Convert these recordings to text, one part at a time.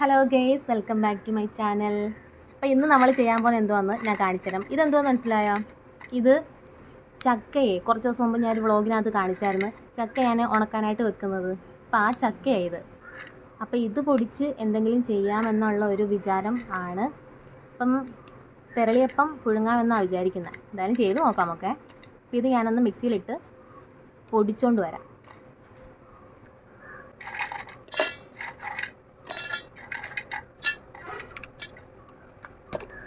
Hello guys welcome back to my channel അപ്പോൾ ഇന്ന് നമ്മൾ ചെയ്യാൻ പോകുന്ന എന്തുവാന്ന് ഞാൻ കാണിച്ചുതരാം. ഇതെന്തുവാന്ന് മനസ്സിലായോ? ഇത് ചക്കയെ കുറച്ച് ദിവസം മുമ്പ് ഞാൻ ഒരു വ്ളോഗിനകത്ത് കാണിച്ചായിരുന്നു. ചക്കയാണ് ഉണക്കാനായിട്ട് വെക്കുന്നത്. അപ്പോൾ ആ ചക്കയായത് അപ്പോൾ ഇത് പൊടിച്ച് എന്തെങ്കിലും ചെയ്യാമെന്നുള്ള ഒരു വിചാരം ആണ്. അപ്പം തിരളിയപ്പം പുഴുങ്ങാമെന്നാണ് വിചാരിക്കുന്നത് എന്തായാലും ചെയ്ത് നോക്കാം ഒക്കെ. അപ്പോൾ ഇത് ഞാനൊന്ന് മിക്സിയിലിട്ട് പൊടിച്ചുകൊണ്ട് വരാം.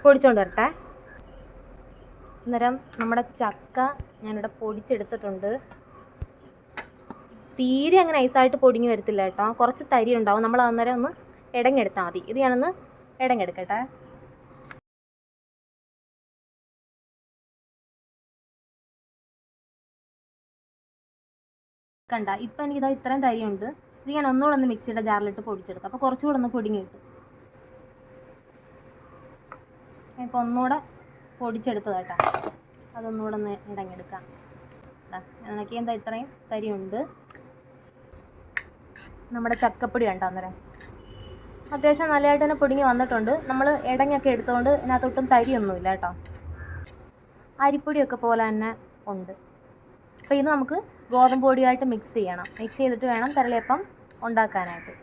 പൊടിച്ചോണ്ട് വരട്ടെ അന്നേരം നമ്മുടെ ചക്ക ഞാനിവിടെ പൊടിച്ചെടുത്തിട്ടുണ്ട്. തീരെ അങ്ങനെ ഐസായിട്ട് പൊടിഞ്ഞ് വരത്തില്ല കേട്ടോ. കുറച്ച് തരി ഉണ്ടാവും. നമ്മൾ അന്നേരം ഒന്ന് ഇടങ്ങെടുത്താൽ മതി. ഇത് ഞാനൊന്ന് ഇടങ്ങെടുക്കട്ടെ കണ്ട ഇപ്പം എനിക്കിതാ ഇത്രയും തരിയുണ്ട്. ഇത് ഞാൻ ഒന്നുകൂടെ ഒന്ന് മിക്സിയുടെ ജാറിലിട്ട് പൊടിച്ചെടുക്കാം. അപ്പോൾ കുറച്ചുകൂടെ ഒന്ന് പൊടിഞ്ഞ് കിട്ടും. ഇപ്പോൾ ഒന്നുകൂടെ പൊടിച്ചെടുത്തത് കേട്ടോ. അതൊന്നുകൂടെ ഒന്ന് ഇടങ്ങെടുക്കാം എനിക്ക് എന്താ ഇത്രയും തരിയുണ്ട്? നമ്മുടെ ചക്കപ്പൊടി കണ്ടോ അന്നേരം? അത്യാവശ്യം നല്ലതായിട്ട് തന്നെ പൊടിഞ്ഞ് വന്നിട്ടുണ്ട്. നമ്മൾ ഇടങ്ങൊക്കെ എടുത്തുകൊണ്ട് ഇതിനകത്തൊട്ടും തരിയൊന്നുമില്ല കേട്ടോ. അരിപ്പൊടിയൊക്കെ പോലെ തന്നെ ഉണ്ട്. അപ്പോൾ ഇത് നമുക്ക് ഗോതമ്പ് പൊടിയായിട്ട് മിക്സ് ചെയ്യണം. മിക്സ് ചെയ്തിട്ട് വേണം കരളിയപ്പം ഉണ്ടാക്കാനായിട്ട്.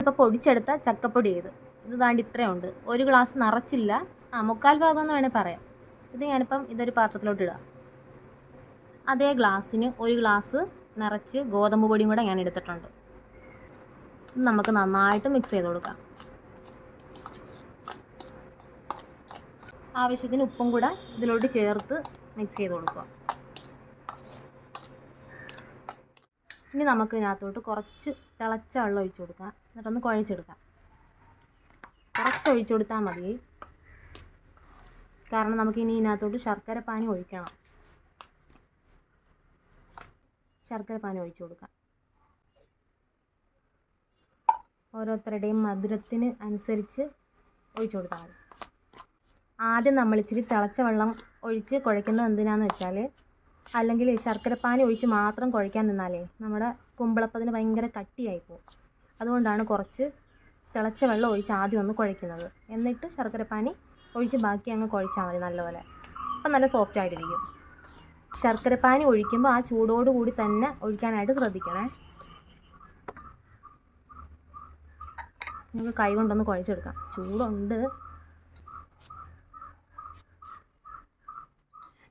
ഇപ്പോൾ പൊടിച്ചെടുത്ത ചക്കപ്പൊടി ഇത്. ഇത് താണ്ടി ഇത്രയുണ്ട്. ഒരു ഗ്ലാസ് നിറച്ചില്ല. ആ മുക്കാൽ ഭാഗം എന്ന് വേണേൽ പറയാം. ഇത് ഞാനിപ്പം ഇതൊരു പാത്രത്തിലോട്ട് ഇടാം. അതേ ഗ്ലാസ്സിന് ഒരു ഗ്ലാസ് നിറച്ച് ഗോതമ്പ് പൊടിയും കൂടെ ഞാൻ എടുത്തിട്ടുണ്ട്. ഇത് നമുക്ക് നന്നായിട്ട് മിക്സ് ചെയ്ത് കൊടുക്കാം. ആവശ്യത്തിന് ഉപ്പും കൂടെ ഇതിലോട്ട് ചേർത്ത് മിക്സ് ചെയ്ത് കൊടുക്കുക. ഇനി നമുക്ക് ഇതിനകത്തോട്ട് കുറച്ച് തിളച്ച വെള്ളം ഒഴിച്ചു കൊടുക്കാം. എന്നിട്ടൊന്ന് കുഴച്ചെടുക്കാം. കുറച്ച് ഒഴിച്ചു കൊടുത്താൽ മതി. കാരണം നമുക്ക് ഇനി ഇതിനകത്തോട്ട് ശർക്കര പാനി ഒഴിക്കണം. ശർക്കര പാനി ഒഴിച്ചു കൊടുക്കാം. ഓരോരുത്തരുടെയും മധുരത്തിന് അനുസരിച്ച് ഒഴിച്ചു കൊടുത്താൽ മതി. ആദ്യം നമ്മൾ ഇച്ചിരി തിളച്ച വെള്ളം ഒഴിച്ച് കുഴയ്ക്കുന്നത് എന്തിനാന്ന് വെച്ചാൽ അല്ലെങ്കിൽ ശർക്കരപ്പാനി ഒഴിച്ച് മാത്രം കുഴയ്ക്കാൻ നിന്നാലേ നമ്മുടെ കുമ്പളപ്പത്തിന് ഭയങ്കര കട്ടിയായി അതുകൊണ്ടാണ് കുറച്ച് തിളച്ച വെള്ളം ഒഴിച്ച് ആദ്യം ഒന്ന് കുഴയ്ക്കുന്നത്. എന്നിട്ട് ശർക്കരപ്പാനി ഒഴിച്ച് ബാക്കി അങ്ങ് കുഴച്ചാൽ മതി നല്ലപോലെ. അപ്പം നല്ല സോഫ്റ്റ് ആയിട്ടിരിക്കും. ശർക്കരപ്പാനി ഒഴിക്കുമ്പോൾ ആ ചൂടോട് കൂടി തന്നെ ഒഴിക്കാനായിട്ട് ശ്രദ്ധിക്കണേ. നമുക്ക് കൈ കൊണ്ടൊന്ന് കുഴച്ചെടുക്കാം. ചൂടുണ്ട്.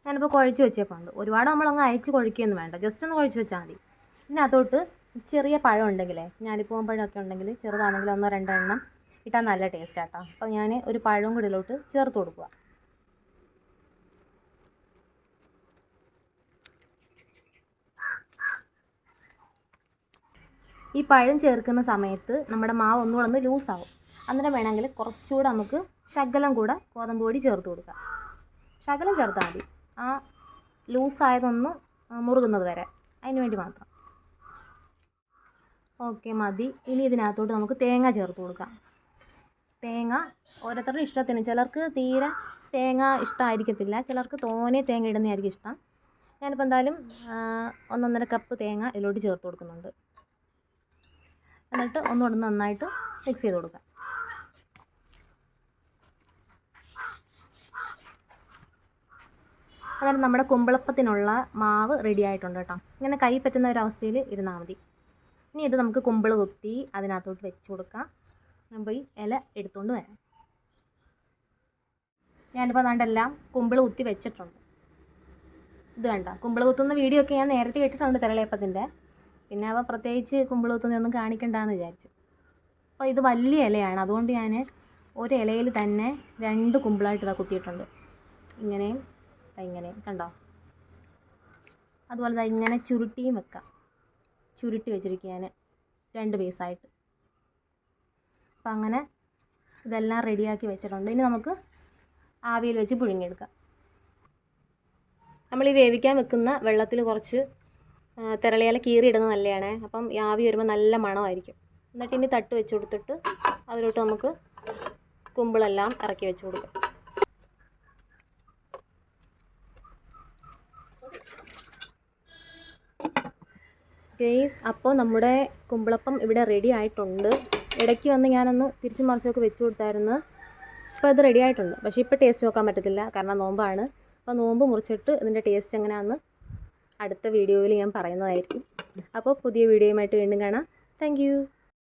ഞാനിപ്പോൾ കുഴച്ച് വെച്ചേപ്പുണ്ട്. ഒരുപാട് നമ്മളങ്ങ് അയച്ച് കുഴക്കുകയൊന്നും വേണ്ട. ജസ്റ്റ് ഒന്ന് കുഴച്ച് വെച്ചാൽ മതി. ഇതിനകത്തോട്ട് ചെറിയ പഴം ഉണ്ടെങ്കിലേ ഞാലിപ്പൂവൻ പഴമൊക്കെ ഉണ്ടെങ്കിൽ ചെറുതാണെങ്കിൽ ഒന്നോ രണ്ടോ എണ്ണം ഇട്ടാൽ നല്ല ടേസ്റ്റ് ആട്ടോ. അപ്പോൾ ഞാൻ ഒരു പഴവും കൂടി ഇതിലോട്ട് ചേർത്ത് കൊടുക്കുക ഈ പഴം ചേർക്കുന്ന സമയത്ത് നമ്മുടെ മാവ് ഒന്നുകൂടെ ഒന്ന് ലൂസാവും. അന്നേരം വേണമെങ്കിൽ കുറച്ചുകൂടെ നമുക്ക് ശകലം കൂടെ ഗോതമ്പ് പൊടി ചേർത്ത് കൊടുക്കാം. ശകലം ചേർത്താൽ മതി. ആ ലൂസായതൊന്ന് മുറുകുന്നത് വരെ. അതിന് വേണ്ടി മാത്രം. ഓക്കെ മതി. ഇനി ഇതിനകത്തോട്ട് നമുക്ക് തേങ്ങ ചേർത്ത് കൊടുക്കാം. തേങ്ങ ഓരോരുത്തരുടെ ഇഷ്ടത്തിന്. ചിലർക്ക് തീരെ തേങ്ങ ഇഷ്ടമായിരിക്കത്തില്ല ചിലർക്ക് തോനെ തേങ്ങ ഇടുന്നതായിരിക്കും ഇഷ്ടം. ഞാനിപ്പോൾ എന്തായാലും ഒന്നൊന്നര കപ്പ് തേങ്ങ ഇതിലോട്ട് ചേർത്ത് കൊടുക്കുന്നുണ്ട്. എന്നിട്ട് ഒന്നുകൂടെ നന്നായിട്ട് മിക്സ് ചെയ്ത് കൊടുക്കാം. അതായത് നമ്മുടെ കുമ്പളപ്പത്തിനുള്ള മാവ് റെഡി ആയിട്ടുണ്ട് കേട്ടോ. ഇങ്ങനെ കൈ പറ്റുന്ന ഒരു അവസ്ഥയിൽ ഇരുന്നാൽ മതി. ഇനി ഇത് നമുക്ക് കുമ്പിൾ കുത്തി അതിനകത്തോട്ട് വെച്ച് കൊടുക്കാം. ഞാൻ പോയി ഇല എടുത്തുകൊണ്ട് വരാം. ഞാനിപ്പോൾ അതാണ്ടെല്ലാം കുമ്പിൾ കുത്തി വെച്ചിട്ടുണ്ട്. ഇത് വേണ്ട കുമ്പിൾ കുത്തുന്ന വീഡിയോ ഒക്കെ ഞാൻ നേരത്തെ കേട്ടിട്ടുണ്ട് തിരളയപ്പത്തിന്റെ. പിന്നെ അവ പ്രത്യേകിച്ച് കുമ്പിൾ കുത്തുന്നതൊന്നും കാണിക്കണ്ടെന്ന് വിചാരിച്ചു. അപ്പോൾ ഇത് വലിയ ഇലയാണ്. അതുകൊണ്ട് ഞാൻ ഒരു ഇലയിൽ തന്നെ രണ്ട് കുമ്പിളായിട്ട് ഇതാ കുത്തിയിട്ടുണ്ട്. ഇങ്ങനെയും ഇങ്ങനെയും. കണ്ടോ? അതുപോലെ ഇങ്ങനെ ചുരുട്ടിയും വെക്കാം. ചുരുട്ടി വെച്ചിരിക്കുക ഞാൻ രണ്ട് പീസായിട്ട്. അപ്പം അങ്ങനെ ഇതെല്ലാം റെഡിയാക്കി വെച്ചിട്ടുണ്ട്. ഇനി നമുക്ക് ആവിയിൽ വെച്ച് പുഴുങ്ങിയെടുക്കാം. നമ്മൾ ഈ വേവിക്കാൻ വെക്കുന്ന വെള്ളത്തിൽ കുറച്ച് തിരളിയില കീറിയിടുന്നത് നല്ലതാണ് അപ്പം ആവി വരുമ്പോൾ നല്ല മണമായിരിക്കും. എന്നിട്ട് ഇനി തട്ട് വെച്ച് കൊടുത്തിട്ട് അതിലോട്ട് നമുക്ക് കുമ്പിളെല്ലാം ഇറക്കി വെച്ച് കൊടുക്കാം. ഗെയ്സ് അപ്പോൾ നമ്മുടെ കുമ്പളപ്പം ഇവിടെ റെഡി ആയിട്ടുണ്ട്. ഇടയ്ക്ക് വന്ന് ഞാനൊന്ന് തിരിച്ചു മറിച്ചൊക്കെ വെച്ച് കൊടുത്തായിരുന്നു. അപ്പോൾ അത് റെഡി ആയിട്ടുണ്ട്. പക്ഷേ ഇപ്പോൾ ടേസ്റ്റ് നോക്കാൻ പറ്റത്തില്ല. കാരണം നോമ്പാണ്. അപ്പോൾ നോമ്പ് മുറിച്ചിട്ട് ഇതിന്റെ ടേസ്റ്റ് എങ്ങനെയാണെന്ന് അടുത്ത വീഡിയോയിൽ ഞാൻ പറയുന്നതായിരിക്കും. അപ്പോൾ പുതിയ വീഡിയോയുമായിട്ട് വീണ്ടും കാണാം. താങ്ക്